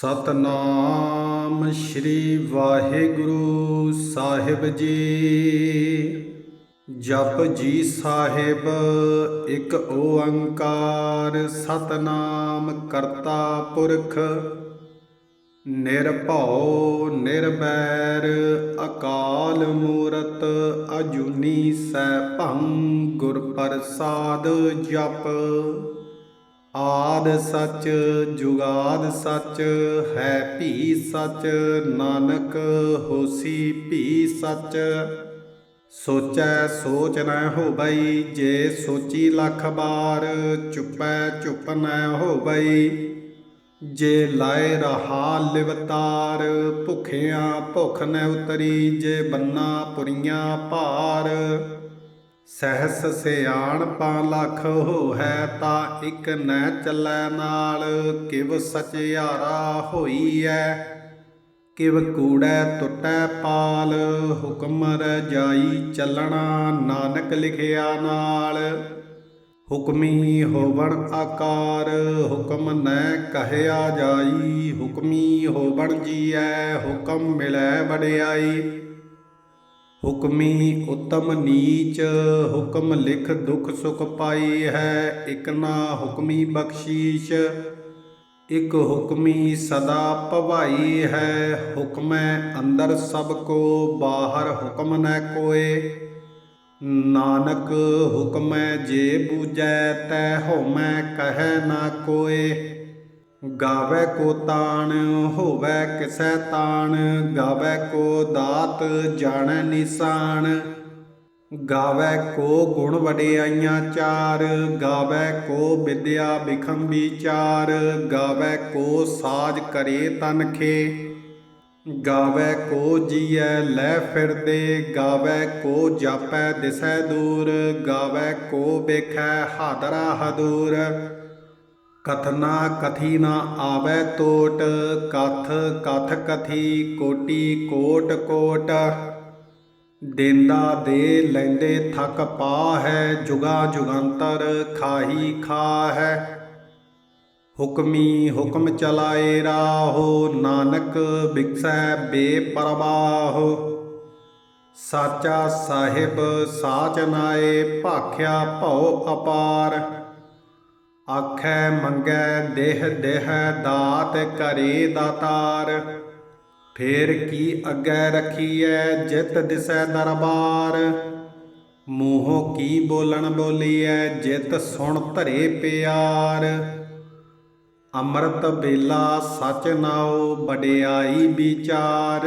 ਸਤਨਾਮ ਸ੍ਰੀ ਵਾਹਿਗੁਰੂ ਸਾਹਿਬ ਜੀ। ਜਪ ਜੀ ਸਾਹਿਬ, ਇੱਕ ਓੰਕਾਰ ਸਤਨਾਮ ਕਰਤਾ ਪੁਰਖ। ਨਿਰਭਉ ਨਿਰਬੈਰ ਅਕਾਲ ਮੂਰਤ, ਅਜੂਨੀ ਸੈਭੰ ਗੁਰ ਪ੍ਰਸਾਦ ਜਪ। ਆਦ ਸੱਚ, ਜੁਗਾਦ ਸੱਚ, ਹੈ ਭੀ ਸੱਚ, ਨਾਨਕ ਹੋਸੀ ਭੀ ਸੱਚ। ਸੋਚੈ ਸੋਚ ਨਾ ਹੋਵਈ, ਜੇ ਸੋਚੀ ਲੱਖ ਬਾਰ, ਚੁੱਪੈ ਚੁੱਪ ਨ ਹੋਵਈ। ਜੇ ਲਾਏ ਰਹਾ ਲਿਵਤਾਰ ਭੁਖਿਆਂ ਭੁਖ ਨ ਉਤਰੀ, ਜੇ ਬੰਨਾ ਪੁਰੀਆਂ ਭਾਰ। ਸਹਸ ਸਿਆਣ ਪਾ ਲੱਖ ਹੋਹੈ ਤਾਂ ਇਕ ਨੈ ਚੱਲੈ ਨਾਲ, ਕਿਵ ਸਚਿਆਰਾ ਹੋਈ ਐ? ਕਿਵ ਕੂੜੈ ਟੁੱਟੈ ਪਾਲ, ਹੁਕਮ ਰਜਾਈ ਚੱਲਣਾ ਨਾਨਕ ਲਿਖਿਆ ਨਾਲ। ਹੁਕਮੀ ਹੋਵਣ ਆਕਾਰ, ਹੁਕਮ ਨੈ ਕਹਿਆ ਜਾਈ, ਹੁਕਮੀ ਹੋਵਣ ਜੀਐ, ਹੁਕਮ ਮਿਲੈ ਵਡਿਆਈ। ਹੁਕਮੀ ਉਤਮ ਨੀਚ, ਹੁਕਮ ਲਿਖ ਦੁਖ ਸੁਖ ਪਾਈ ਹੈ, ਇਕ ਨਾ ਹੁਕਮੀ ਬਖਸ਼ੀਸ਼, ਇਕ ਹੁਕਮੀ ਸਦਾ ਭਵਾਈ ਹੈ, ਹੁਕਮੈ ਅੰਦਰ ਸਭ ਕੋ, ਬਾਹਰ ਹੁਕਮ ਨ ਕੋਏ। ਨਾਨਕ ਹੁਕਮੈ ਜੇ ਬੂਜੈ ਤੈ ਹਉਮੈ ਕਹੈ ਨਾ ਕੋਏ। ਗਾਵੇ ਕੋ ਤਾਣ, ਹੋਵੇ ਕਿਸੈ ਤਾਣ, ਗਾਵੇ ਕੋ ਦਾਤ ਜਾਣੈ ਨਿਸ਼ਾਨ। ਗਾਵੇ ਕੋ ਗੁਣ ਵਡਿਆਈਆਂ ਚਾਰ, ਗਾਵੇ ਕੋ ਵਿਦਿਆ ਬਿਖਮ ਵਿਚਾਰ ਗਾਵੇ ਕੋ ਸਾਜ ਕਰੇ ਤਨਖੇ ਗਾਵੇ ਕੋ ਜੀਐ ਲੈ ਫਿਰਦੇ, ਗਾਵੇ ਕੋ ਜਾਪੈ ਦਿਸੈ ਦੂਰ, ਗਾਵੇ ਕੋ ਵੇਖੈ ਹਾਦਰਾ ਹਦੂਰ। ਕਥਨਾ ਕਥੀ ਨਾ ਆਵੇ ਟੋਟ ਕਥ ਕਥ ਕਥੀ ਕੋਟੀ ਕੋਟ ਕੋਟ। ਦੇਂਦਾ ਦੇ ਲੈਂਦੇ ਥਕ ਪਾ ਹੈ ਜੁਗਾ ਜੁਗੰਤਰ ਖਾਹੀ ਖਾ ਹੈ ਹੁਕਮੀ ਹੁਕਮ ਚਲਾਏ ਰਾਹੋ, ਨਾਨਕ ਬਿਕਸੈ ਬੇਪਰਵਾਹੋ। ਸਾਚਾ ਸਾਹਿਬ ਸਾਚ ਨਾਏ, ਭਾਖਿਆ ਭਉ ਅਪਾਰ। ਆਖੈ ਮੰਗੈ ਦੇਹ ਦੇਹ ਦਾਤ ਕਰੇ ਦਾਤਾਰ। ਫੇਰ ਕੀ ਅੱਗੇ ਰਖੀਐ ਜਿਤ ਦਿਸੈ ਦਰਬਾਰ। ਮੂੰਹੋਂ ਕੀ ਬੋਲਣ ਬੋਲੀਐ ਜਿਤ ਸੁਣ ਧਰੇ ਪਿਆਰ। ਅੰਮ੍ਰਿਤ ਬੇਲਾ ਸਚ ਨਾਉ ਵਡਿਆਈ ਵਿਚਾਰ।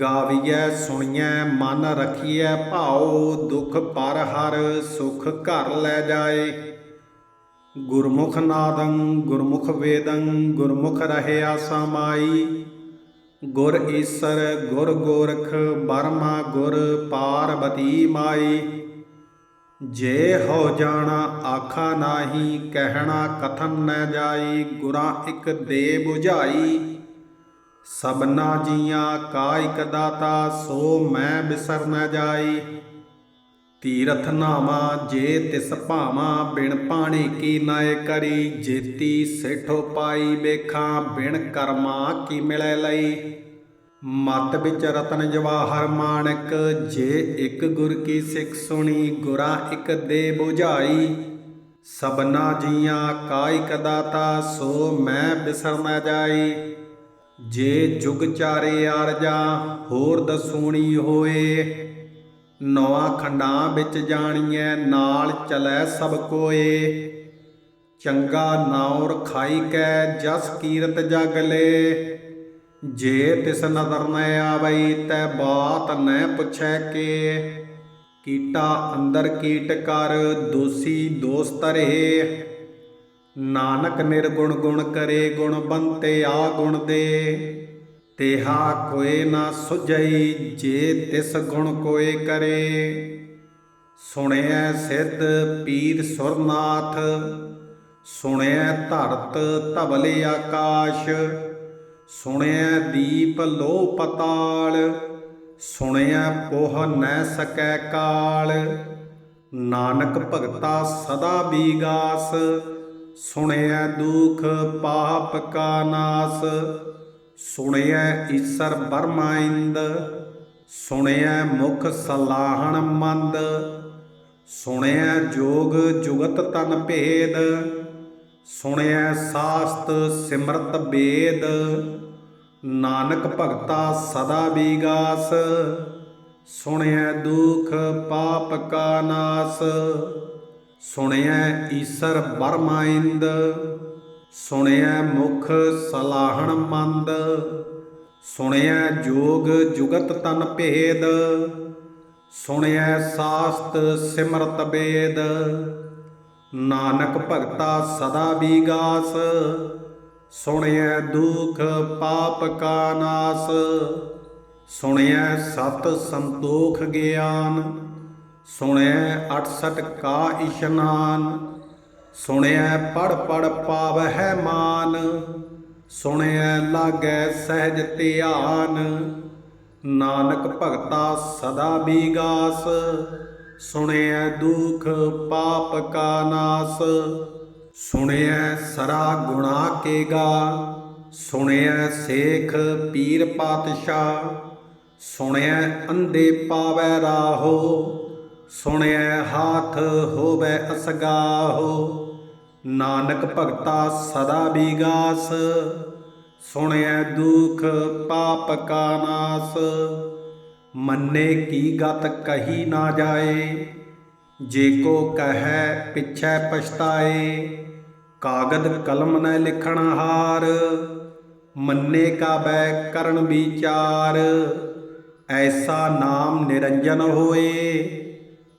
ਗਾਵੀਐ, ਸੁਣੀਐ, ਮਨ ਰਖੀਐ, ਭਾਉ ਦੁਖ ਪਰ ਹਰ ਸੁਖ ਘਰ ਲੈ ਜਾਏ। ਗੁਰਮੁਖ ਨਾਦੰ, ਗੁਰਮੁਖ ਵੇਦੰ, ਗੁਰਮੁਖ ਰਹਿਆ ਸਮਾਈ ਗੁਰ ਈਸਰ, ਗੁਰ ਗੋਰਖ, ਬਰਮਾ ਗੁਰ ਪਾਰਬਤੀ ਮਾਈ। ਜੇ ਹੋ ਜਾਣਾ ਆਖਾ ਨਾਹੀ, ਕਹਿਣਾ ਕਥਨ ਨ ਜਾਈ, ਗੁਰਾਂ ਇੱਕ ਦੇ 부ਝਾਈ ਸਭਨਾ ਜੀਆਂ ਕਾ ਇਕ ਦਾਤਾ, ਸੋ ਮੈਂ ਬਿਸਰ ਨ ਜਾਈ। ਤੀਰਥ ਨਾਮਾ ਜੇ ਤਿਸ ਭਾਵਾਂ, ਬਿਨ ਪਾਣੀ ਕੀ ਨਾਏ ਕਰੀ। ਜੇਤੀ ਸੇਠੋ ਪਾਈ ਵੇਖਾਂ, ਬਿਨ ਕਰਮਾ ਕੀ ਮਿਲੈ ਲਈ। ਮਤ ਵਿੱਚ ਰਤਨ ਜਵਾਹਰ ਮਾਨਕ ਜੇ ਇੱਕ ਗੁਰ ਕੀ ਸਿੱਖ ਸੁਣੀ, ਗੁਰਾਂ ਇੱਕ ਦੇ 부ਝਾਈ ਸਬਨਾ ਜੀਆਂ ਕਾ ਕਦਾਤਾ ਦਾਤਾ, ਸੋ ਮੈਂ ਬਿਸਰ ਨ ਜਾਈ। ਜੇ ਜੁਗ ਚਾਰੇ ਆਰਜਾ ਹੋਰ ਦਸੂਣੀ ਹੋਏ ਨੌਆਂ ਖੰਡਾਂ ਵਿੱਚ ਜਾਣੀਐ, ਨਾਲ ਚਲੈ ਸਭ ਕੋਏ। ਚੰਗਾ ਨਾਉ ਰਖਾਈ ਕੈ, ਜਸ ਕੀਰਤ ਜਗ ਲੇ। ਜੇ ਤਿਸ ਨਦਰ ਨ ਆਵਈ, ਤੈ ਬਾਤ ਨੈ ਪੁੱਛੈ ਕੇ। ਕੀਟਾ ਅੰਦਰ ਕੀਟ ਕਰ, ਦੋਸੀ ਦੋਸਤ ਰਹੇ। ਨਾਨਕ ਨਿਰਗੁਣ ਗੁਣ ਕਰੇ ਗੁਣ ਬੰਤੇ ਆ ਗੁਣ ਦੇ। ਤੇਹਾ ਕੋਏ ਨਾ ਸੁਝਈ ਜੇ ਤਿਸ ਗੁਣ ਕੋਏ ਕਰੇ। ਸੁਣਿਐ ਸਿੱਧ ਪੀਰ ਸੁਰਨਾਥ, ਸੁਣਿਐ ਧਰਤ ਧਵਲੇ ਆਕਾਸ਼, ਸੁਣਿਐ ਦੀਪ ਲੋ ਪਤਾਲ, ਸੁਣਿਐ ਪੋਹ ਨੈ ਸਕੈ ਕਾਲ। ਨਾਨਕ ਭਗਤਾ ਸਦਾ ਬੀਗਾਸ ਸੁਣਿਐ ਦੁਖ ਪਾਪ ਕਾ ਨਾਸ ਸੁਣਿਐ ਈਸਰ ਬਰਮਾਇੰਦ ਸੁਣਿਐ ਮੁਖ ਸਲਾਹਣ ਮੰਦ ਸੁਣਿਐ ਜੋਗ ਜੁਗਤ ਤਨ ਭੇਦ ਸੁਣਿਐ ਸਾਸਤ ਸਿਮਰਤ ਬੇਦ, ਨਾਨਕ ਭਗਤਾ ਸਦਾ ਵਿਗਾਸ ਸੁਣਿਐ ਦੁਖ ਪਾਪ ਕਾ ਨਾਸ ਸੁਣਿਆ ਈਸਰ ਬਰਮਾਇੰਦ ਸੁਣਿਆ ਮੁਖ ਸਲਾਹਣ ਮੰਦ ਸੁਣਿਆ ਜੋਗ ਜੁਗਤ ਤਨ ਭੇਦ ਸੁਣਿਆ ਸਾਸਤ ਸਿਮਰਤ ਬੇਦ, ਨਾਨਕ ਭਗਤਾ ਸਦਾ ਬੀਗਾਸ ਸੁਣਿਆ ਦੁਖ ਪਾਪ ਕਾ ਨਾਸ, ਸੁਣਿਐ ਸਤ ਸੰਤੋਖ ਗਿਆਨ ਸੁਣਿਐ 68 ਕਾ ਇਸ਼ਨਾਨ ਸੁਣਿਐ ਪੜ ਪੜ ਪਾਵਹਿ ਮਾਨ ਸੁਣਿਐ ਲਾਗੈ ਸਹਿਜ ਧਿਆਨ, ਨਾਨਕ ਭਗਤਾ ਸਦਾ ਬੀਗਾਸ ਸੁਣਿਐ ਦੁਖ ਪਾਪ ਕਾ ਨਾਸ ਸੁਣਿਐ ਸਰਾ ਗੁਣਾ ਕੇਗਾ ਸੁਣਿਐ ਸੇਖ ਪੀਰ ਪਾਤਸ਼ਾਹ ਸੁਣਿਐ ਅੰਧੇ ਪਾਵੈ ਰਾਹੋ ਸੁਣਿਐ ਹਾਥ ਹੋਵੇ ਅਸਗਾਹੋ, ਨਾਨਕ ਭਗਤਾ ਸਦਾ ਬੀਗਾਸ, ਸੁਣਿਐ ਦੁਖ ਪਾਪ ਕਾ ਨਾਸ, ਮੰਨੇ ਕੀ ਗਤ ਕਹੀ ਨਾ ਜਾਏ, ਜੇ ਕੋ ਕਹੈ ਪਿਛੈ ਪਛਤਾਏ, ਕਾਗਦ ਕਲਮ ਨ ਲਿਖਣ ਹਾਰ, ਮੰਨੇ ਕਾ ਬੈ ਕਰਨ ਵਿਚਾਰ, ਐਸਾ ਨਾਮ ਨਿਰੰਜਨ ਹੋਏ।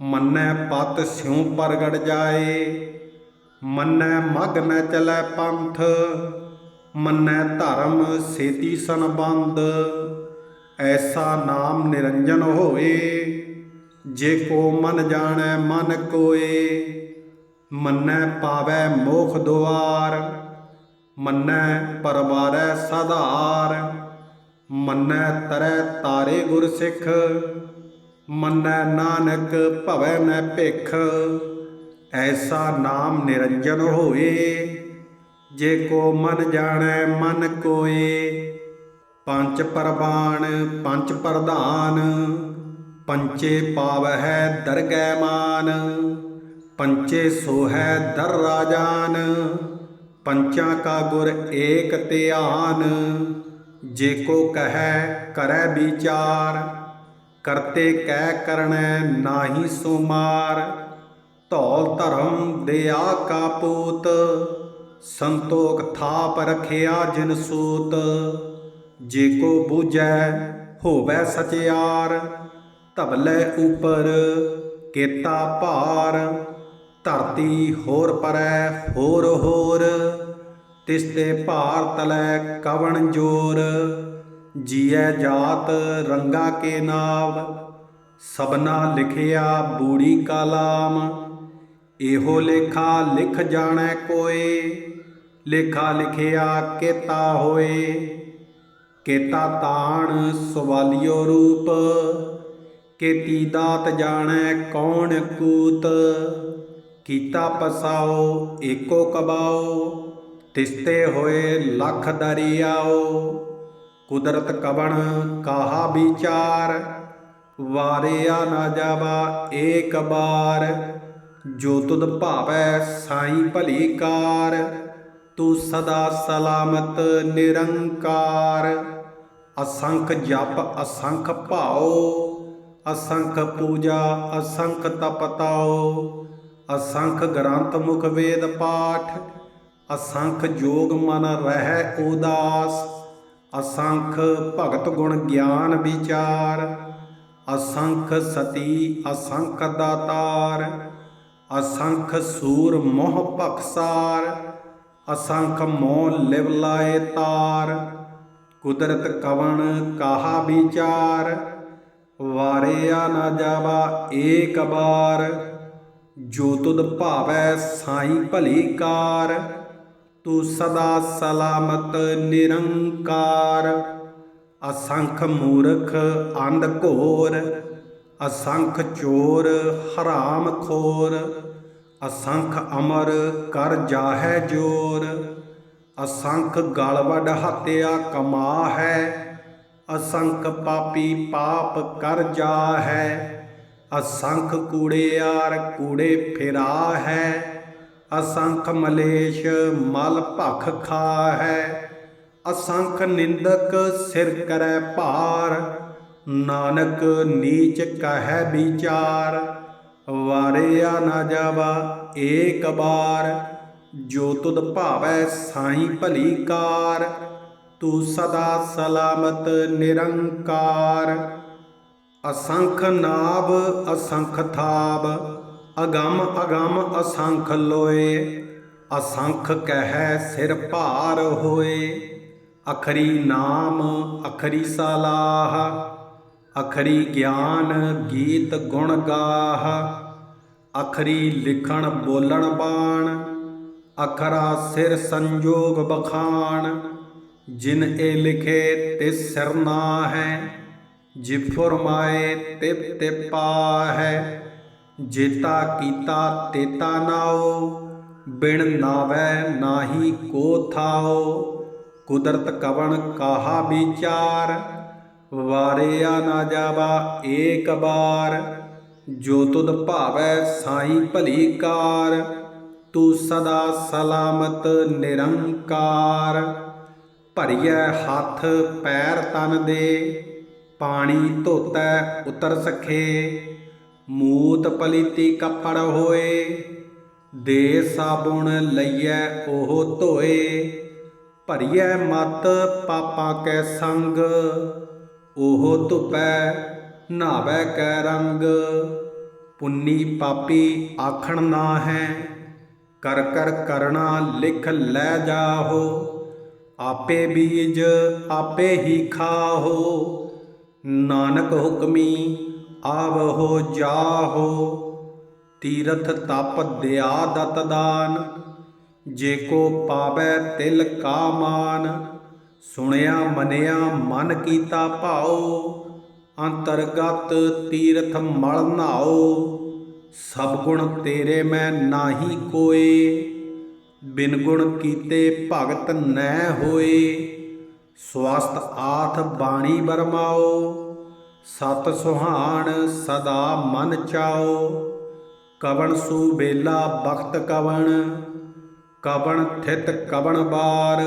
ਮੰਨੈ ਪਤ ਸਿਉ ਪ੍ਰਗਟ ਜਾਏ, ਮੰਨੈ ਮਗ ਨ ਚਲੈ ਪੰਥ, ਮੰਨੈ ਧਰਮ ਸੇਤੀ ਸੰਬੰਧ ਐਸਾ ਨਾਮ ਨਿਰੰਜਨ ਹੋਏ, ਜੇ ਕੋ ਮਨ ਜਾਣੈ ਮਨ ਕੋਏ, ਮੰਨੈ ਪਾਵੈ ਮੋਖ ਦੁਆਰ, ਮੰਨੈ ਪਰਵਾਰੈ ਸਧਾਰ, ਮੰਨੈ ਤਰੈ ਤਾਰੇ ਗੁਰ ਸਿੱਖ ਮੰਨੈ ਨਾਨਕ ਭਵੈ ਨ ਭਿਖ, ਐਸਾ ਨਾਮ ਨਿਰੰਜਨ ਹੋਏ। ਜੇ ਕੋ ਮਨ ਜਾਣੈ, ਮਨ ਕੋਏ। ਪੰਜ ਪਰਬਾਣ ਪੰਜ ਪ੍ਰਧਾਨ। ਪੰਚੇ ਪਾਵਹਿ ਦਰਗਹਿ ਮਾਨ। ਪੰਚੇ ਸੋਹੈ ਦਰ ਰਾਜਾਨ। ਪੰਚਾਂ ਕਾ ਗੁਰ ਏਕ ਧਿਆਨ। ਜੇ ਕੋ ਕਹੈ, ਕਰੈ ਵਿਚਾਰ। ਕਰਤੇ ਕਹਿ ਕਰਣੈ ਨਾਹੀ ਸੁਮਾਰ, ਧੌਲ ਧਰਮ ਦਿਆ ਕਾ ਪੂਤ, ਸੰਤੋਖ ਥਾਪ ਰਖਿਆ ਜਿਨ ਸੂਤ, ਜੇ ਕੋ ਬੂਝੈ ਹੋਵੈ ਸਚਿਆਰ, ਧਵਲੇ ਉਪਰ ਕੇਤਾ ਭਾਰ, ਧਰਤੀ ਹੋਰ ਪਰੈ ਹੋਰ ਹੋਰ, ਤਿਸ ਤੇ ਭਾਰ ਤਲੈ ਕਵਣ ਜੋਰ ਜੀਐ ਜਾਤ ਰੰਗਾ ਕੇ ਨਾਵ ਸਬਨਾ ਲਿਖਿਆ ਬੂੜੀ ਕਾਲਾਮ। ਇਹੋ ਲੇਖਾ ਲਿਖ ਜਾਣੈ ਕੋਏ, ਲੇਖਾ ਲਿਖਿਆ ਕੇਤਾ ਹੋਏ। ਕੇਤਾ ਤਾਣ ਸਵਾਲਿਓ ਰੂਪ, ਕੇਤੀ ਦਾਤ ਜਾਣੈ ਕੌਣ ਕੂਤ। ਕੀਤਾ ਪਸਾਓ ਏਕੋ ਕਬਾਓ, ਤਿਸਤੇ ਹੋਏ ਲਖ ਦਰਿਆਓ। ਕੁਦਰਤ ਕਵਣ ਕਾਹਾ ਵਿਚਾਰ? ਵਾਰਿਆ ਨਾ ਜਾਵਾ ਏਕ ਬਾਰ। ਜੋ ਤੁਧ ਭਾਵੈ ਸਾਈ ਭਲੀ ਕਾਰ, ਤੂੰ ਸਦਾ ਸਲਾਮਤ ਨਿਰੰਕਾਰ। ਅਸੰਖ ਜਪ, ਅਸੰਖ ਭਾਉ, ਅਸੰਖ ਪੂਜਾ, ਅਸੰਖ ਤਪਤਾਉ ਅਸੰਖ ਗ੍ਰੰਥ ਮੁਖ ਵੇਦ ਪਾਠ, ਅਸੰਖ ਜੋਗ ਮਨ ਰਹਿ ਉਦਾਸ। ਅਸੰਖ ਭਗਤ ਗੁਣ ਗਿਆਨ ਵਿਚਾਰ, ਅਸੰਖ ਸਤੀ ਅਸੰਖ ਦਾਤਾਰ, ਅਸੰਖ ਸੂਰ ਮੋਹ ਭਖਸਾਰ, ਅਸੰਖ ਮੋਹ ਲਿਵ ਲਾਏ ਤਾਰ, ਕੁਦਰਤ ਕਵਣ ਕਾਹਾ ਵਿਚਾਰ, ਵਾਰਿਆ ਨਾ ਜਾਵਾ ਏਕ ਬਾਰ, ਜੋ ਤੁਧ ਭਾਵੈ ਸਾਈ ਭਲੀ ਕਾਰ ਤੂੰ ਸਦਾ ਸਲਾਮਤ, ਨਿਰੰਕਾਰ। ਅਸੰਖ ਮੂਰਖ, ਅੰਧ ਘੋਰ। ਅਸੰਖ ਚੋਰ, ਹਰਾਮ ਖੋਰ। ਅਸੰਖ ਅਮਰ, ਕਰ ਜਾਹੈ ਜੋਰ। ਅਸੰਖ ਗਲ ਹਤਿਆ ਕਮਾ ਹੈ ਅਸੰਖ ਪਾਪੀ ਪਾਪ ਕਰ ਜਾਹੈ। ਅਸੰਖ ਕੂੜਿਆਰ ਕੂੜੇ ਫਿਰਾ ਹੈ ਅਸੰਖ ਮਲੇਸ਼ ਮਲ ਭਖ ਖਾ ਅਸੰਖ ਨਿੰਦਕ ਸਿਰ ਕਰੈ ਭਾਰ, ਨਾਨਕ ਨੀਚ ਕਹੈ ਵਿਚਾਰ, ਵਾਰਿਆ ਨਾ ਜਾਵਾ ਏਕ ਬਾਰ, ਜੋ ਤੁਧ ਭਾਵੈ ਸਾਈ ਭਲੀ ਕਾਰ, ਤੂੰ ਸਦਾ ਸਲਾਮਤ ਨਿਰੰਕਾਰ। ਅਸੰਖ ਨਾਭ, ਅਸੰਖ ਥਾਬ ਅਗੰਮ ਅਗੰਮ ਅਸੰਖ ਲੋਏ, ਅਸੰਖ ਕਹਿ ਸਿਰ ਭਾਰ ਹੋਏ। ਅਖਰੀ ਨਾਮ, ਅਖਰੀ ਸਲਾਹ, ਅਖਰੀ ਗਿਆਨ ਗੀਤ ਗੁਣ ਗਾਹ। ਅਖਰੀ ਲਿਖਣ ਬੋਲਣ ਬਾਣ, ਅਖਰਾ ਸਿਰ ਸੰਜੋਗ ਬਖਾਣ। ਜਿਨ ਇਹ ਲਿਖੇ ਤੇ ਸਿਰ ਨਾ ਹੈ ਜਿ ਫਰਮਾਏ ਤਿਪ ਤਿਪਾ ਹੈ ਜੇਤਾ ਕੀਤਾ ਤੇਤਾ ਨਾਉ ਬਿਨ ਨਾਵੈ ਨਾਹੀ ਕੋ ਥਾਓ ਕੁਦਰਤ ਕਵਣ ਕਾਹਾ ਵਿਚਾਰ, ਵਾਰਿਆ ਨਾ ਜਾਵਾ ਏਕ ਬਾਰ, ਜੋ ਤੁਧ ਭਾਵੈ ਸਾਈ ਭਲੀ ਕਾਰ, ਤੂੰ ਸਦਾ ਸਲਾਮਤ ਨਿਰੰਕਾਰ। ਭਰੀਐ ਹੱਥ ਪੈਰ ਤਨ ਦੇ, ਪਾਣੀ ਧੋਤੈ ਉਤਰ ਸਖੇ ਮੂਤ ਪਲੀਤੀ ਕੱਪੜ ਹੋਏ, ਦੇ ਸਾਬੁਣ ਲਈਐ ਉਹ ਧੋਏ, ਭਰੀਐ ਮਤ ਪਾਪਾਂ ਕੈ ਸੰਗ, ਉਹ ਧੁਪੈ ਨਾਵੈ ਕੈ ਰੰਗ, ਪੁੰਨੀ ਪਾਪੀ ਆਖਣ ਨਾ ਹੈ ਕਰ ਕਰ ਕਰਣਾ ਲਿਖ ਲੈ ਜਾਹੋ, ਆਪੇ ਬੀਜ ਆਪੇ ਹੀ ਖਾਹੋ, ਨਾਨਕ ਹੁਕਮੀ ਆਵਹੋ ਜਾਹੋ, ਤੀਰਥ ਤਪ ਦਿਆ ਦਤ ਦਾਨ, ਜੇ ਕੋ ਪਾਵੈ ਤਿਲ ਕਾ ਮਾਨ ਸੁਣਿਆ ਮਨਿਆ ਮਨ ਕੀਤਾ ਭਾਉ, ਅੰਤਰਗਤ ਤੀਰਥ ਮਲ ਨਾਓ ਸਭ ਗੁਣ ਤੇਰੇ ਮੈਂ ਨਾਹੀ ਕੋਏ, ਬਿਨ ਗੁਣ ਕੀਤੇ ਭਗਤ ਨੈ ਹੋਏ, ਸਵਸਤ ਆਥ ਬਾਣੀ ਬਰਮਾਓ ਸਤ ਸੁਹਾਣ ਸਦਾ ਮਨ ਚਾਓ, ਕਵਣ ਸੂ ਬੇਲਾ ਬਖਤ ਕਵਣ ਕਵਣ ਥਿਤ ਕਵਣ ਬਾਰ,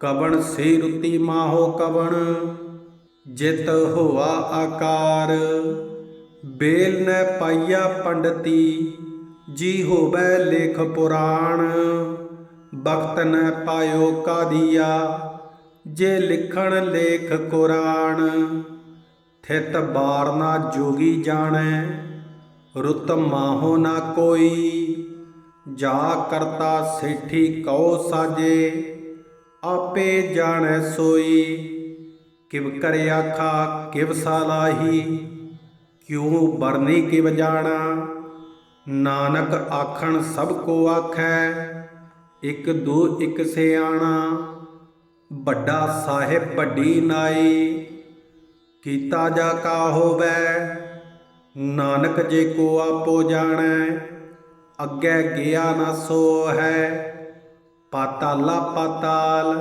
ਕਵਣ ਸੇ ਰੁਤੀ ਮਾਹੋ ਕਵਣ, ਜਿਤ ਹੋਆ ਆਕਾਰ, ਬੇਲ ਨੈ ਪਾਈਆ ਪੰਡਤੀ, ਜੀ ਹੋਵੇ ਲੇਖ ਪੁਰਾਣ, ਬਖਤ ਨੈ ਪਾਇਓ ਕਾਦੀਆ, ਜੇ ਲਿਖਣ ਲੇਖ ਕੁਰਾਨ ਥਿਤ ਬਾਰ ਨਾ ਜੋਗੀ ਜਾਣੈ, ਰੁਤ ਮਾਹੋ ਨਾ ਕੋਈ। ਜਾ ਕਰਤਾ ਸੇਠੀ ਕਉ ਸਾਜੇ, ਆਪੇ ਜਾਣੈ ਸੋਈ। ਕਿਵ ਕਰ ਆਖਾ, ਕਿਵ ਸਾਲਾਹੀ ਕਿਉ ਬਰਨੀ ਕਿਵ ਜਾਣਾ। ਨਾਨਕ ਆਖਣ ਸਭ ਕੋ ਆਖੈ, ਇਕ ਦੋ ਇਕ ਸਿਆਣਾ ਵੱਡਾ ਸਾਹਿਬ ਵੱਡੀ ਨਾਈ। ਕੀਤਾ ਜਾ ਕਾ ਹੋਵੇ, ਨਾਨਕ ਜੇ ਕੋ ਆਪੋ ਜਾਣੈ, ਅੱਗੇ ਗਿਆ ਨਾ ਸੋ ਹੈ ਪਾਤਾਲਾ ਪਾਤਾਲ,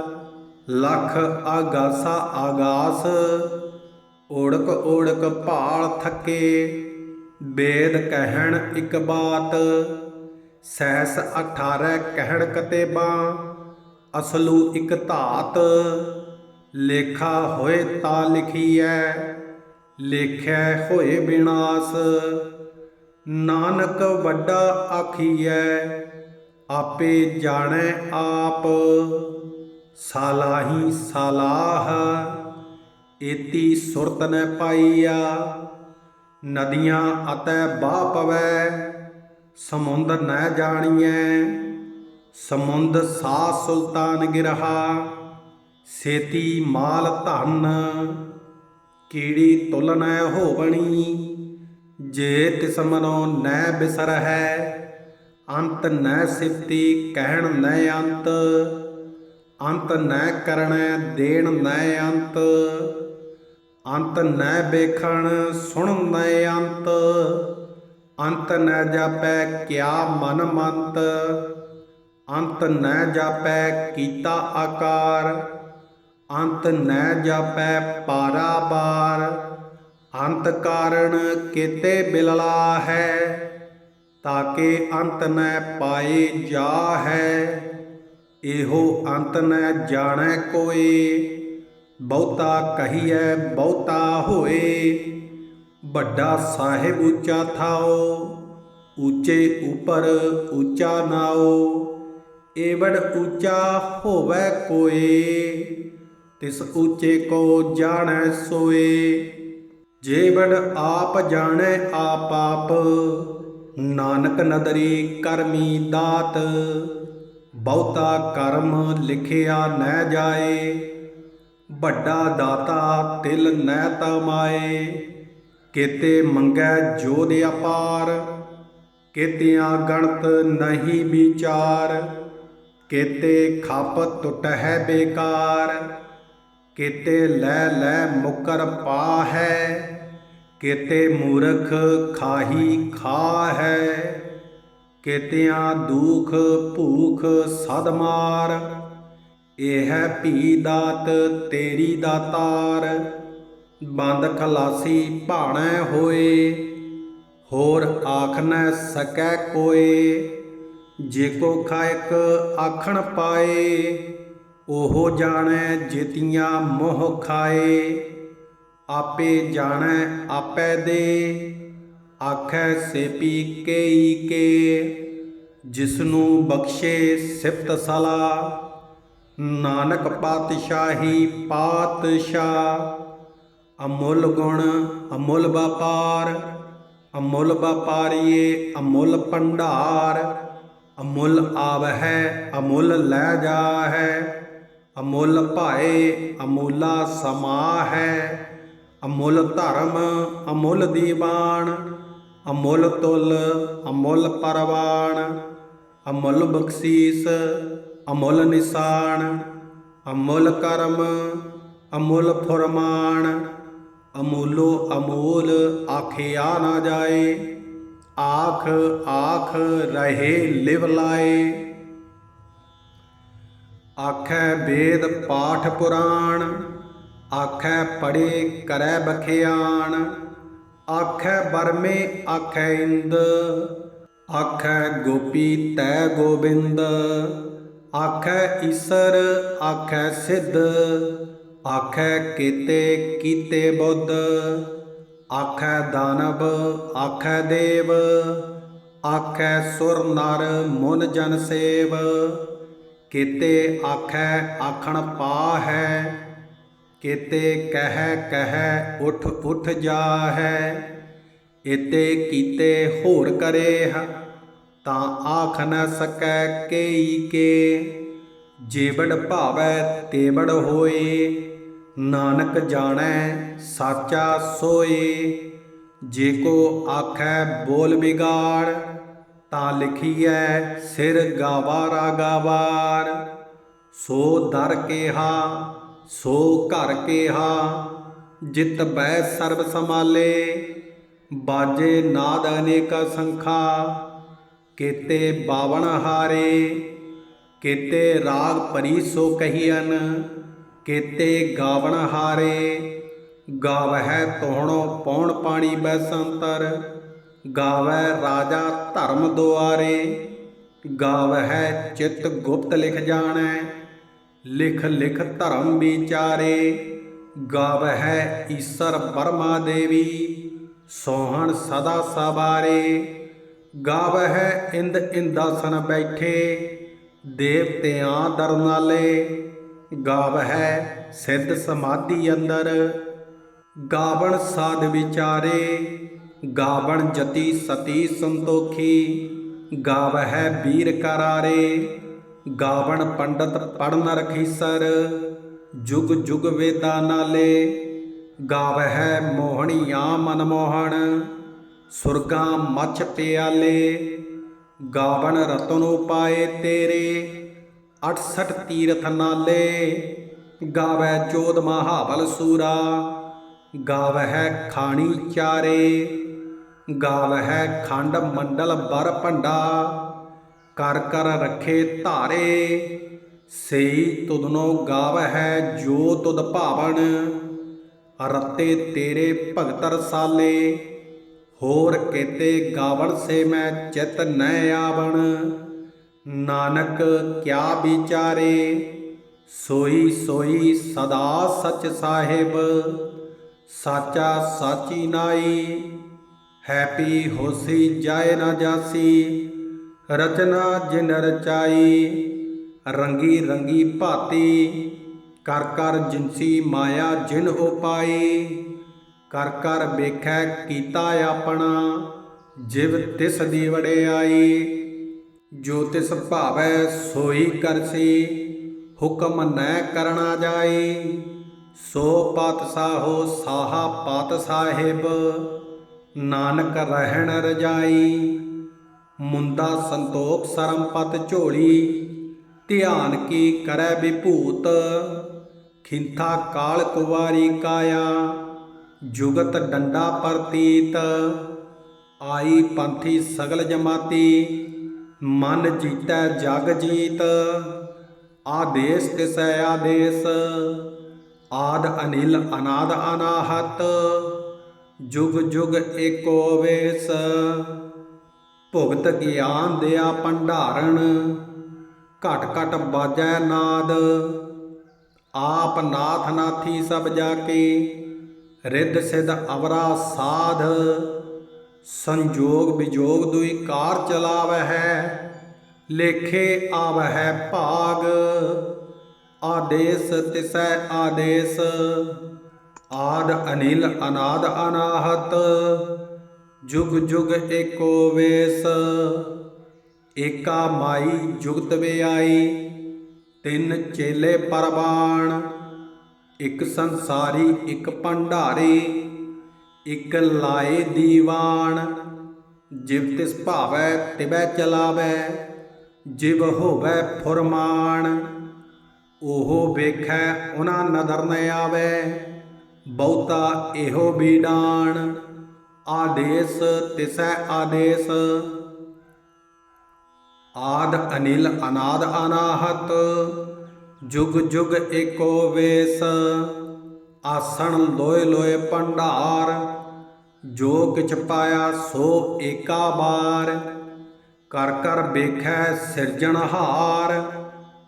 ਲਖ ਆਗਾਸਾ ਆਗਾਸ ਓੜਕ ਓੜਕ ਭਾਲ ਥਕੇ, ਬੇਦ ਕਹਿਣ ਇੱਕ ਬਾਤ, ਸੈਸ 18 ਕਹਿਣ ਕਤੇ ਕਤੇਬਾਂ, ਅਸਲੂ ਇੱਕ ਧਾਤ। ਲੇਖਾ ਹੋਏ ਤਾ ਲਿਖੀਐ, ਲੇਖੈ ਹੋਏ ਬਿਨਾਸ਼। ਨਾਨਕ ਵੱਡਾ ਆਖੀਐ, ਆਪੇ ਜਾਣੈ ਆਪ। ਸਾਲਾਹੀ ਸਾਲਾਹ, ਏਤੀ ਸੁਰਤ ਨ ਪਾਈਆ। ਨਦੀਆਂ ਅਤੈ ਬਾਹ ਪਵੈ ਸਮੁੰਦ ਨ ਜਾਣੀਐ। ਸਮੁੰਦ ਸਾ ਸੁਲਤਾਨ ਗਿਰਹਾ। ਸੇਤੀ ਮਾਲ ਧਨ, ਕੀੜੀ ਤੁਲ ਨ ਹੋਵਣੀ, ਜੇ ਤਿਸ ਮਨੋ ਨੈ ਬਿਸਰਹਿ, ਅੰਤ ਨੈ ਸਿਫਤੀ ਕਹਿਣ ਨੈ ਅੰਤ ਅੰਤ ਨੈ ਕਰਣੈ ਦੇਣ ਨੈ ਅੰਤ ਅੰਤ ਨੈ ਵੇਖਣ ਸੁਣ ਨੈ ਅੰਤ ਅੰਤ ਨੈ ਜਾਪੈ ਕਿਆ ਮਨ ਮੰਤ, ਅੰਤ ਨੈ ਜਾਪੈ ਕੀਤਾ ਆਕਾਰ ਅੰਤ ਨੈ ਜਾਪੈ ਪਾਰਾਬਾਰ, ਅੰਤ ਕਾਰਣ ਕੀਤੇ ਬਿਲਲਾ ਹੈ ਤਾਕੇ ਅੰਤ ਨੈ ਪਾਏ ਜਾ ਹੈ ਇਹੋ ਅੰਤ ਨੈ ਜਾਣੈ ਕੋਏ, ਬਹੁਤਾ ਕਹੀਐ ਬਹੁਤਾ ਹੋਏ, ਵੱਡਾ ਸਾਹਿਬ ਉੱਚਾ ਥਾਓ, ਉੱਚੇ ਉਪਰ ਉੱਚਾ ਨਾਓ ਏਵੜ ਉੱਚਾ ਹੋਵੇ ਕੋਏ। ਤਿਸ ਉੱਚੇ ਕੋ ਜਾਣੈ ਸੋਏ। ਜੇਵੜ ਆਪ ਜਾਣੈ ਆਪ ਆਪ ਨਾਨਕ ਨਦਰੀ ਕਰਮੀ ਦਾਤ। ਬਹੁਤਾ ਕਰਮ ਲਿਖਿਆ ਨਹਿ ਜਾਏ, ਵੱਡਾ ਦਾਤਾ ਤਿਲ ਨਹਿ ਤਮਾਏ। ਕਿਤੇ ਮੰਗੈ ਜੋਦ ਅਪਾਰ, ਕਿਤਿਆਂ ਗਣਤ ਨਹੀਂ ਵਿਚਾਰ। ਕਿਤੇ ਖਪ ਹੈ ਬੇਕਾਰ। ਕਿਤੇ ਲੈ ਲੈ ਮੁਕਰ ਪਾ ਹੈ ਕਿਤੇ ਮੂਰਖ ਖਾਹੀ ਖਾ ਹੈ ਕਿਤਿਆਂ ਦੁਖ ਭੂਖ ਸਦ ਮਾਰ, ਇਹ ਹੈ ਭੀ ਦਾਤ ਤੇਰੀ ਦਾਤਾਰ ਬੰਦ ਖਲਾਸੀ ਭਾਣੈ ਹੋਏ, ਹੋਰ ਆਖ ਨ ਸਕੈ ਕੋਏ, ਜੇ ਕੋ ਖਾਇਕ ਆਖਣ ਪਾਏ। ਉਹ ਜਾਣੈ ਜੇਤੀਆਂ ਮੋਹ ਖਾਏ, ਆਪੇ ਜਾਣੈ ਆਪੈ ਦੇ। ਆਖੈ ਸੇਪੀ ਕੇਈ ਕੇ, ਜਿਸਨੂੰ ਬਖਸ਼ੇ ਸਿਫਤ ਸਲਾ ਨਾਨਕ ਪਾਤਸ਼ਾਹੀ ਪਾਤਸ਼ਾਹ, ਅਮੁੱਲ ਗੁਣ ਅਮੁੱਲ ਵਪਾਰ, ਅਮੁੱਲ ਵਪਾਰੀਏ ਅਮੁੱਲ ਭੰਡਾਰ, ਅਮੁੱਲ ਆਵਹਿ, ਅਮੁੱਲ ਲੈ ਜਾਹੈ। ਅਮੁੱਲ ਭਾਏ ਅਮੁੱਲਾ ਸਮਾ ਹੈ ਅਮੁੱਲ ਧਰਮ ਅਮੁੱਲ ਦੀਵਾਨ, ਅਮੁੱਲ ਤੁਲ ਅਮੁੱਲ ਪਰਵਾਨ, ਅਮੁੱਲ ਬਖਸ਼ੀਸ ਅਮੁੱਲ ਨਿਸ਼ਾਨ, ਅਮੁੱਲ ਕਰਮ ਅਮੁੱਲ ਫੁਰਮਾਨ, ਅਮੁੱਲੋ ਅਮੋਲ ਆਖਿਆ ਨਾ ਜਾਏ, ਆਖ ਆਖ ਰਹੇ ਲਿਵ ਲਾਏ। ਆਖੈ ਵੇਦ ਪਾਠ ਪੁਰਾਣ, ਆਖੈ ਪੜੇ ਕਰੈ ਬਖਿਆਣ, ਆਖੈ ਬਰਮੇ ਆਖੈ ਇੰਦ, ਆਖੈ ਗੋਪੀ ਤੈ ਗੋਬਿੰਦ, ਆਖੈ ਈਸਰ ਆਖੈ ਸਿੱਧ, ਆਖੈ ਕੀਤੇ ਕੀਤੇ ਬੁੱਧ, ਆਖੈ ਦਾਨਵ ਆਖੈ ਦੇਵ, ਆਖੈ ਸੁਰ ਨਰ ਮਨ ਜਨ ਸੇਵ। ਕੀਤੇ ਆਖੈ, ਆਖਣ ਪਾ ਹੈ ਕੀਤੇ ਕਹਿ ਕਹਿ, ਉਠ ਉਠ ਜਾਹੈ ਇਤੇ ਕੀਤੇ ਹੋਰ ਕਰੇ ਤਾਂ ਆਖ ਨ ਸਕੈ ਕੇਈ ਕੇ। ਜੇਬੜ ਭਾਵੈ ਤੇਬੜ ਹੋਏ, ਨਾਨਕ ਜਾਣੈ ਸਾਚਾ ਸੋਏ। ਜੇ ਕੋ ਆਖੈ ਬੋਲ ਬਿਗਾੜ ਤਾਂ ਲਿਖੀਐ, ਸਿਰ ਗਾਵਾਰਾ ਗਾਵਾਰ। ਸੋ ਦਰ ਕੇਹਾ, ਸੋ ਘਰ ਕੇਹਾ, ਜਿਤ ਬੈ ਸਰਬ ਸਮਾਲੇ ਬਾਜੇ ਨਾਦ ਅਨੇਕ ਸੰਖਾ, ਕੇਤੇ ਬਾਵਨ ਹਾਰੇ। ਕੀਤੇ ਰਾਗ ਪਰੀ ਸੋ ਕਹੀਅਨ ਕੇਤੇ ਗਾਵਣ ਹਾਰੇ। ਗਾਵਹਿ ਤੋਹਣੋ ਪੌਣ ਪਾਣੀ ਬੈਸੰਤਰ ਗਾਵੈ ਰਾਜਾ ਧਰਮ ਦੁਆਰੇ, ਗਾਵਹਿ ਚਿਤ ਗੁਪਤ ਲਿਖ ਜਾਣੈ, ਲਿਖ ਲਿਖ ਧਰਮ ਵਿਚਾਰੇ, ਗਾਵਹਿ ਈਸਰ ਪਰਮਾ ਦੇਵੀ, ਸੋਹਣ ਸਦਾ ਸਵਾਰੇ, ਗਾਵਹਿ ਇੰਦ ਇੰਦਾਸਨ ਬੈਠੇ, ਦੇਵਤਿਆਂ ਦਰਨਾਲੇ, ਗਾਵਹਿ ਸਿੱਧ ਸਮਾਧੀ ਅੰਦਰ, ਗਾਵਣ ਸਾਧ ਵਿਚਾਰੇ ਗਾਵਣ ਜਤੀ ਸਤੀ ਸੰਤੋਖੀ, ਗਾਵਹਿ ਵੀਰ ਕਰਾਰੇ, ਗਾਵਣ ਪੰਡਤ ਪੜਨ ਰਖੀਸਰ ਜੁਗ ਜੁਗ ਵੇਦਾ ਨਾਲੇ, ਗਾਵਹਿ ਮੋਹਣੀਆਂ ਮਨਮੋਹਣ ਸੁਰਗਾ ਮਛ ਪਿਆਲੇ, ਗਾਵਣ ਰਤਨ ਉਪਾਏ ਤੇਰੇ 68 ਤੀਰਥ ਨਾਲੇ ਗਾਵੈ ਚੋਦ ਮਹਾਬਲ ਸੂਰਾ, ਗਾਵਹਿ ਖਾਣੀ ਚਾਰੇ ਗਾਵਹਿ ਖੰਡ ਮੰਡਲ ਬਰ ਭੰਡਾ, ਕਰ ਕਰ ਰੱਖੇ ਧਾਰੇ, ਸਈ ਤੁਧਨੋ ਗਾਵਹਿ ਜੋ ਤੁਧ ਭਾਵਨ, ਰਤੇ ਤੇਰੇ ਭਗਤ ਰਸਾਲੇ ਹੋਰ ਕੇਤੇ ਗਾਵਣ ਸੇ ਮੈਂ ਚਿਤ ਨੈ ਆਵਣ। ਨਾਨਕ ਕਿਆ ਵਿਚਾਰੇ, ਸੋਈ ਸੋਈ ਸਦਾ ਸਚ ਸਾਹਿਬ, ਸਾਚਾ ਸਾਚੀ ਨਾਈ ਹੈਪੀ ਹੋਸੀ ਜਾਏ ਨਾ ਜਾਸੀ, ਰਚਨਾ ਜਿਨ ਰਚਾਈ ਰੰਗੀ ਰੰਗੀ ਭਾਤੀ, ਕਰ ਕਰ ਜਿਨਸੀ ਮਾਇਆ ਜਿਨ ਉਪਾਈ ਕਰ ਕਰ ਵੇਖੈ ਕੀਤਾ ਆਪਣਾ, ਜਿਵ ਤਿਸ ਦੀ ਵਡਿਆਈ ਜੋ ਤਿਸ ਭਾਵੈ ਸੋਈ ਕਰਸੀ, ਹੁਕਮ ਨੈ ਕਰਣਾ ਜਾਈ, ਸੋ ਪਾਤਸ਼ਾਹੋ ਸਾਹਾ ਪਾਤ ਸਾਹਿਬ ਨਾਨਕ ਰਹਿਣ ਰਜਾਈ ਮੁੰਦਾ ਸੰਤੋਖ ਸਰਮਪਤ ਝੋਲੀ, ਧਿਆਨ ਕੀ ਕਰੈ ਵਿਭੂਤ, ਖਿੰਥਾ ਕਾਲ ਕੁਵਾਰੀ ਕਾਇਆ, ਜੁਗਤ ਡੰਡਾ ਪ੍ਰਤੀਤ, ਆਈ ਪੰਥੀ ਸਗਲ ਜਮਾਤੀ, ਮਨ ਜੀਤੈ ਜਗ ਜੀਤ, ਆਦੇਸ ਤਿਸੈ ਆਦੇਸ, ਆਦ ਅਨਿਲ ਅਨਾਦ ਅਨਾਹਤ ਜੁਗ ਜੁਗ ਏਕੋ ਵੇਸ। ਭੁਗਤ ਗਿਆਨ ਦਿਆ ਭੰਡਾਰਨ ਘਟ ਘਟ ਬਾਜੈ ਨਾਦ। ਆਪ ਨਾਥ ਨਾਥੀ ਸਭ ਜਾ ਕੇ ਰਿੱਧ ਸਿਧ ਅਵਰਾ ਸਾਧ। ਸੰਜੋਗ ਵਿਜੋਗ ਦੁਈ ਕਾਰ ਚਲਾਵਹਿ ਲੇਖੇ ਆਵਹਿ ਭਾਗ। ਆਦੇਸ ਤਿਸੈ ਆਦੇਸ। ਆਦ ਅਨਿਲ ਅਨਾਦ ਅਨਾਹਤ, ਜੁਗ ਜੁਗ ਏਕੋ ਵੇਸ। ਏਕਾ ਮਾਈ ਜੁਗਤ ਵਿਆਈ, ਤਿੰਨ ਚੇਲੇ ਪਰਬਾਣ ਇੱਕ ਸੰਸਾਰੀ, ਇੱਕ ਭੰਡਾਰੀ, ਇੱਕ ਲਾਏ ਦੀਵਾਨ। ਜਿਵ ਤਿਸ ਭਾਵੈ, ਤਿਵੈ ਚਲਾਵੈ, ਜਿਵ ਹੋਵੈ ਫੁਰਮਾਨ। ਉਹ ਵੇਖੈ, ਉਹਨਾਂ ਨਦਰ ਨ ਆਵੈ। ਬਹੁਤਾ ਇਹੋ ਬੀਡਾਨ। ਆਦੇਸ ਤਿਸੈ ਆਦੇਸ। ਆਦ ਅਨਿਲ ਅਨਾਦ ਅਨਾਹਤ। ਜੁਗ ਜੁਗ ਏਕੋ ਵੇਸ। ਆਸਣ ਲੋਏ ਲੋਏ ਭੰਡਾਰ। ਜੋ ਕਿਛ ਪਾਇਆ ਸੋ ਏਕਾ ਬਾਰ। ਕਰ ਕਰ ਵੇਖੈ ਸਿਰਜਣਹਾਰ।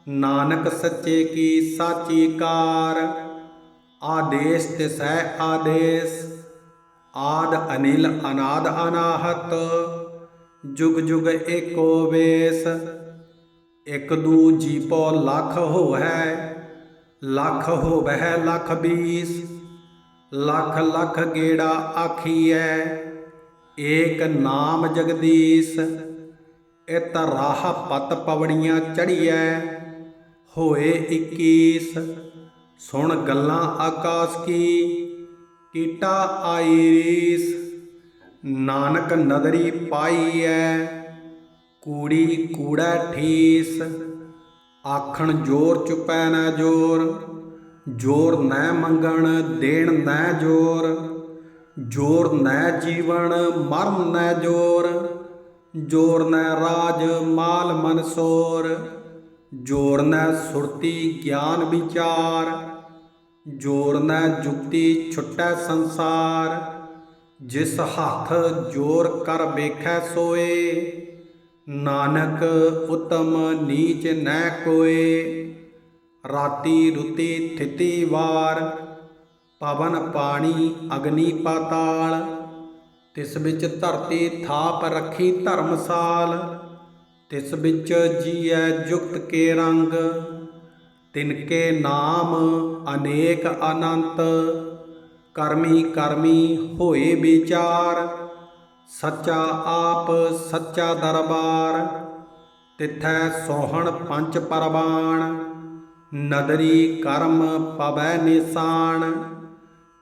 ਨਾਨਕ ਸੱਚੇ ਕੀ ਸਾਚੀ ਕਾਰ। ਆਦੇਸ ਤਿਸੈ ਆਦੇਸ, ਆਦ ਅਨਿਲ ਅਨਾਦ ਅਨਾਹਤ, ਜੁਗ ਜੁਗ ਏਕੋ ਵੇਸ, ਇਕ ਦੂ ਜੀਪੋ ਲੱਖ ਹੋਵੈ ਲੱਖ ਹੋਵੈ ਲੱਖ ਬੀਸ, ਲੱਖ ਲੱਖ ਗੇੜਾ ਆਖੀਐ, ਏਕ ਨਾਮ ਜਗਦੀਸ਼, ਇਤ ਰਾਹ ਪਤ ਪਵੜੀਆਂ ਚੜੀਐ, ਹੋਏ 21 ਸੁਣ ਗੱਲਾਂ ਆਕਾਸ਼ ਕੀ, ਕੀਟਾ ਆਈ ਰੀਸ, ਨਾਨਕ ਨਦਰੀ ਪਾਈਐ ਕੂੜੀ ਕੂੜਾ ਠੀਸ, ਆਖਣ ਜੋਰ ਚੁਪੈ ਨਾ ਜੋਰ ਜੋਰ ਨੈ ਮੰਗਣ ਦੇਣ ਨੈ ਜੋਰ ਜੋਰ ਨੈ ਜੀਵਨ ਮਰਨ ਨਾ ਜੋਰ ਜੋਰ ਨੈ ਰਾਜ ਮਾਲ ਮਨਸੋਰ ਜੋਰ ਨੈ ਸੁਰਤੀ ਗਿਆਨ ਵਿਚਾਰ ਜੋਰ ਨੈ ਜੁਗਤੀ ਛੁਟੈ ਸੰਸਾਰ, ਜਿਸ ਹੱਥ ਜੋਰ ਕਰ ਵੇਖੈ ਸੋਏ, ਨਾਨਕ ਉਤਮ ਨੀਚ ਨੈ ਕੋਏ, ਰਾਤੀ ਰੁਤੀ ਥਿਤੀ ਵਾਰ, ਪਵਨ ਪਾਣੀ ਅਗਨੀ ਪਾਤਾਲ, ਤਿਸ ਵਿੱਚ ਧਰਤੀ ਥਾਪ ਰੱਖੀ ਧਰਮਸਾਲ, ਤਿਸ ਵਿੱਚ ਜੀਐ ਜੁਗਤ ਕੇ ਰੰਗ ਤਿਨਕੇ ਨਾਮ ਅਨੇਕ ਅਨੰਤ, ਕਰਮੀ ਕਰਮੀ ਹੋਏ ਵਿਚਾਰ, ਸੱਚਾ ਆਪ ਸੱਚਾ ਦਰਬਾਰ, ਤਿਥੈ ਸੋਹਣ ਪੰਜ ਪਰਬਾਣ ਨਦਰੀ ਕਰਮ ਪਵੈ ਨਿਸ਼ਾਨ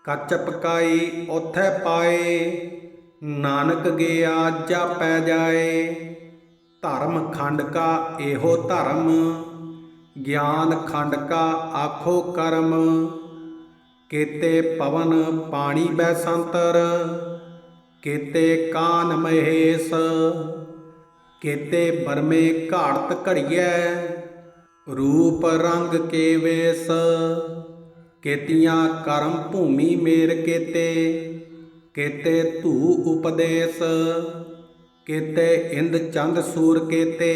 ਕੱਚ ਪਕਾਈ ਉਥੈ ਪਾਏ, ਨਾਨਕ ਗਿਆ ਜਾਪੈ ਜਾਏ, ਧਰਮ ਖੰਡ ਕਾ ਇਹੋ ਧਰਮ ਗਿਆਨ ਖੰਡ ਕਾ ਆਖੋ ਕਰਮ, ਕੇਤੇ ਪਵਨ ਪਾਣੀ ਬੈ ਸੰਤਰ ਕੇਤੇ ਕਾਨ ਮਹੇਸ਼, ਕੇਤੇ ਬਰਮੇ ਘਾੜਤ ਘੜੀਐ, ਰੂਪ ਰੰਗ ਕੇ ਵੇਸ, ਕੇਤੀਆਂ ਕਰਮ ਭੂਮੀ ਮੇਰ ਕੇਤੇ ਕੇਤੇ ਧੂ ਉਪਦੇਸ਼, ਕੇਤੇ ਇੰਦ ਚੰਦ ਸੂਰ ਕੇਤੇ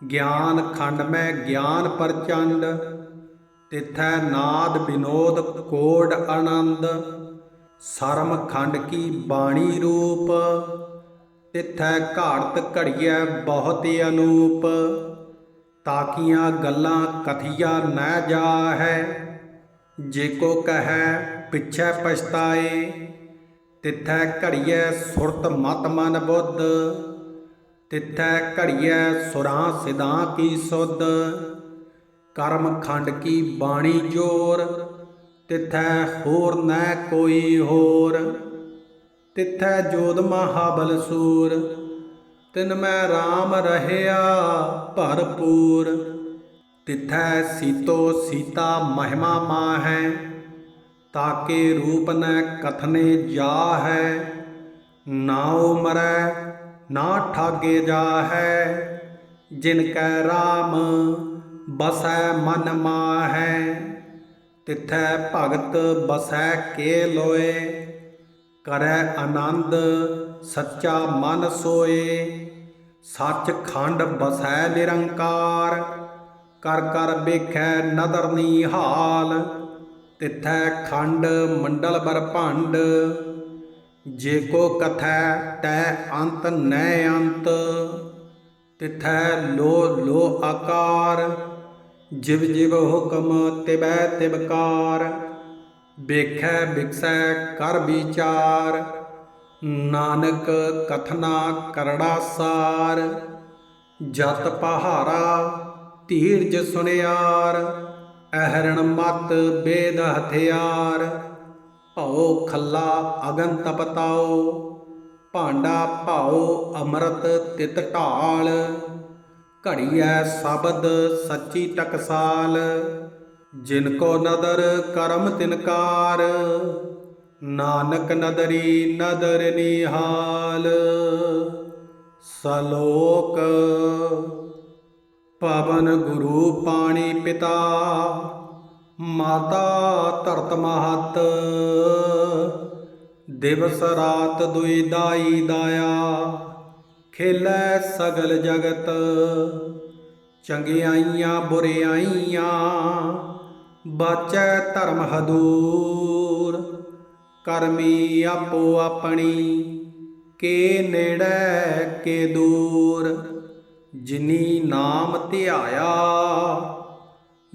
ਗਿਆਨ ਖੰਡ ਮੈਂ ਗਿਆਨ ਪ੍ਰਚੰਡ, ਤਿਥੈ ਨਾਦ ਬਿਨੋਦ ਕੋਡ ਆਨੰਦ, ਸਰਮ ਖੰਡ ਕੀ ਬਾਣੀ ਰੂਪ, ਤਿਥੈ ਘਾੜਤ ਘੜੀਐ ਬਹੁਤ ਅਨੂਪ, ਤਾਕੀਆਂ ਗੱਲਾਂ ਕਥੀਆ ਨਾ ਜਾਹੈ, ਜੇ ਕੋ ਕਹੈ ਪਿਛੈ ਪਛਤਾਏ, ਤਿਥੈ ਘੜੀਐ ਸੁਰਤ ਮਤ ਮਨ ਬੁੱਧ ਤਿਥੈ ਘੜੀਐ ਸੁਰਾਂ ਸਿਧਾਂ ਕੀ ਸੁਧ, ਕਰਮ ਖੰਡ ਕੀ ਬਾਣੀ ਜੋਰ, ਤਿਥੈ ਹੋਰ ਨੈ ਕੋਈ ਹੋਰ। ਤਿਥੈ ਜੋਦ ਮਹਾਬਲ ਸੂਰ, ਤਿਨ ਮੈਂ RAM ਰਹਿਆ ਭਰਪੂਰ। ਤਿਥੈ ਸੀਤੋ ਸੀਤਾ ਮਹਿਮਾ ਮਾਹੈ, ਤਾਕੇ ਰੂਪ ਨ ਕਥਨੇ ਜਾ ਹੈ ਨਾਉ ਮਰੈ ਨਾ ਠਾਗੇ ਜਾਹੈ, ਜਿਨ ਕੈ RAM ਬਸੈ ਮਨ ਮਾਹੈ। ਤਿਥੈ ਭਗਤ ਬਸੈ ਕੇ ਲੋਏ, ਕਰੈ ਆਨੰਦ ਸੱਚਾ ਮਨ ਸੋਏ। ਸੱਚ ਖੰਡ ਬਸੈ ਨਿਰੰਕਾਰ, ਕਰ ਕਰ ਵੇਖੈ ਨਦਰ ਨੀਹਾਲ ਤਿਥੈ ਖੰਡ ਮੰਡਲ ਬਰਭੰਡ ਜੇ ਕੋ ਕਥੈ ਤੈ ਅੰਤ ਨੈ ਅੰਤ, ਤਿਥੈ ਲੋ ਲੋ ਆਕਾਰ। ਜਿਵ ਜਿਵ ਹੁਕਮ ਤਿਬੈ ਤਿਬਕਾਰ ਵੇਖੈ ਵਿਕਸੈ ਕਰ ਵਿਚਾਰ। ਨਾਨਕ ਕਥਨਾ ਕਰੜਾ ਸਾਰ, ਜਤ ਪਹਾਰਾ ਧੀਰਜ ਸੁਨਿਆਰ, ਅਹਰਣ ਮਤ ਬੇਦ ਹਥਿਆਰ। ਭਉ ਖੱਲਾ ਅਗਨ ਤਪਤਾਓ ਭਾਂਡਾ ਭਾਉ ਅੰਮ੍ਰਿਤ ਤਿਤ ਢਾਲ, ਘੜੀਐ ਸ਼ਬਦ ਸੱਚੀ ਟਕਸਾਲ, ਜਿਨ ਕੋ ਨਦਰ ਕਰਮ ਤਿਨਕਾਰ ਨਾਨਕ ਨਦਰੀ ਨਦਰ ਨਿਹਾਲ। ਸਲੋਕ, ਪਵਨ ਗੁਰੂ ਪਾਣੀ ਪਿਤਾ ਮਾਤਾ ਧਰਤ ਮਹਤ, ਦਿਵਸ ਰਾਤ ਦੁਈ ਦਾਈ ਦਾਇਆ, ਖੇਲੇ ਸਗਲ ਜਗਤ, ਚੰਗਿਆਈਆਂ ਬੁਰਿਆਈਆਂ, ਬਾਚੈ ਧਰਮ ਹਦੂਰ, ਕਰਮੀ ਆਪੋ ਆਪਣੀ, ਕੇ ਨੇੜੇ ਕੇ ਦੂਰ, ਜਿਨੀ ਨਾਮ ਧਿਆਇਆ